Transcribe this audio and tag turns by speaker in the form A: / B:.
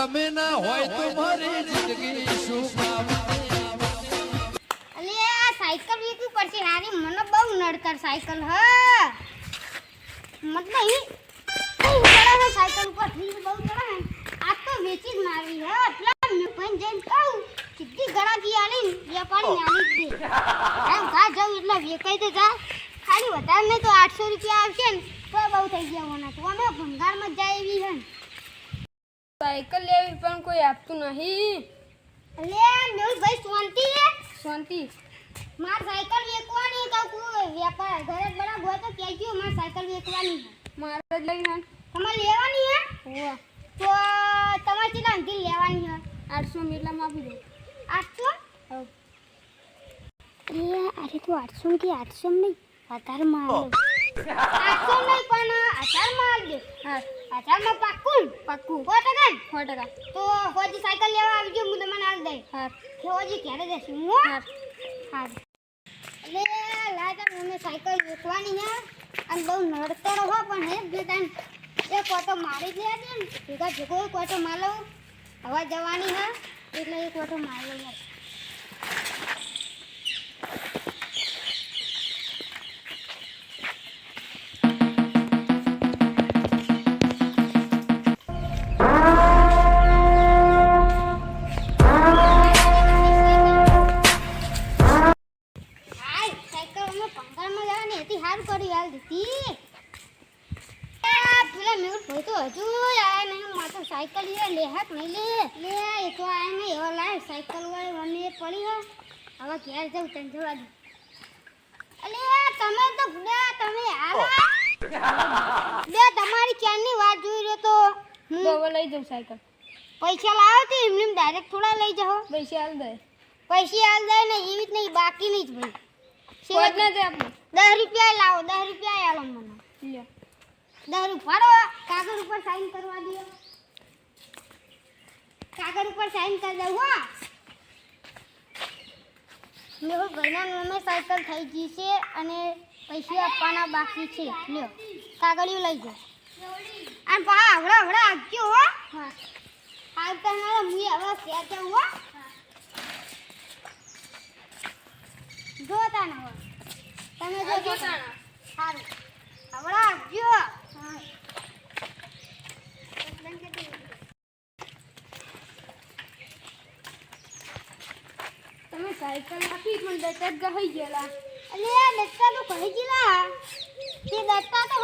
A: તમે ના હોય તો મારી જિંદગી શું કામ
B: અલે, આ સાયકલ વેચવી પડશે. હારી, મને બહુ નડતર સાયકલ, હ. ઈ ઈ ચડે સાયકલ ઉપરથી બહુ ચડે ને. આ તો વેચી જ મારી, હે. એટલે મેં પણ જઈને કહું, સીધી ગળાકી આલી વેપારી આલી જ દે. એમ કા જાઉં એટલે વેચાઈ તો જા ખાલી વધારે નહીં તો આઠસો રૂપિયા આવશે ને, તો બહુ થઈ ગયા મને તો અમે ભંગારમાં જાય એવી, હે ને.
C: સાયકલ લેવી પણ કોઈ આપતું નહીં.
B: અલે મેહુલ ભાઈ શાંતિ હે?
C: શાંતિ.
B: માર સાયકલ વેચવાની તો કોઈ વેપાર ઘરે બડા ગયો તો કહેજો માર સાયકલ વેચવાની છે.
C: મારે જ લઈ હા
B: તમારે લેવાની હે?
C: હોવા.
B: તો તમારે કેટલા અંકી લેવાની હે?
C: આઠસો મીટલામાં આપી દો
B: આઠસો?
C: હવ.
B: અરે અરે તો આઠસો થી 800 નહીં? હજારમાં આઠસો નહીં પણ આચારમાં આવજો
C: હા
B: હજાર પાક્કું
C: પાક્કું
B: સો ટકા
C: સો ટકા
B: તો હોજી સાયકલ લેવા આવજો હું તમને આવી દઈ
C: હા
B: હોજી ક્યારે જશું હું
C: હા
B: હા એટલે લાજા મને સાયકલ વેચવાની છે. અને બહુ નડતર હો પણ હે બે ટાઈમ એક કોટો મારી જ લે છે ને ભેગા એક ઓટો હવા જવાની હા એટલે એક કોટો માર લઉં હારું કરી હાલ દીધી આ પેલા મેં ભાઈ તો હજુ આયા નહીં મારે તો સાયકલ લે લે હાક નહીં લે. લે એ તો આયા નહીં એવા લાય સાયકલ વાળી એ પડી હે હવે ઘેર જાઉં તને જવા દે અલે તમે તો ભૂલ્યા તમે આલા બે તમારી ક્યાંની વાત જોઈ રહ્યો તો? હું
C: હવે લઈ જાઉં સાયકલ.
B: પૈસા લાવો તો એમને ડાયરેક્ટ થોડા લઈ જાઓ.
C: પૈસા હાલ દે.
B: પૈસા હાલ દે ને એવી જ નહીં બાકી નહીં જ ભાઈ. દસ રૂપિયા લાવો દસ રૂપિયા આલો મને. દસ રૂપિયા કાગળ ઉપર સાઈન કરવા દો. કાગળ ઉપર સાઈન કરી દઉં હો. મેં ભાઈના નામે સાયકલ થઈ ગઈ છે અને પૈસા આપવાના બાકી છે. લ્યો કાગળિયું લઈ જાઓ. અને પા હવડા હવડા આવજો હો. હા. આવતા ના મુએ હવે શેર જાઉં હો. તમે જો જોતા. સારું. હવડા આપજો
C: તમે સાયકલ આપી પણ દત્તક ગઈ ગયેલા.
B: અલે આ દત્તા તો કહી ગયેલા. તે દત્તા તો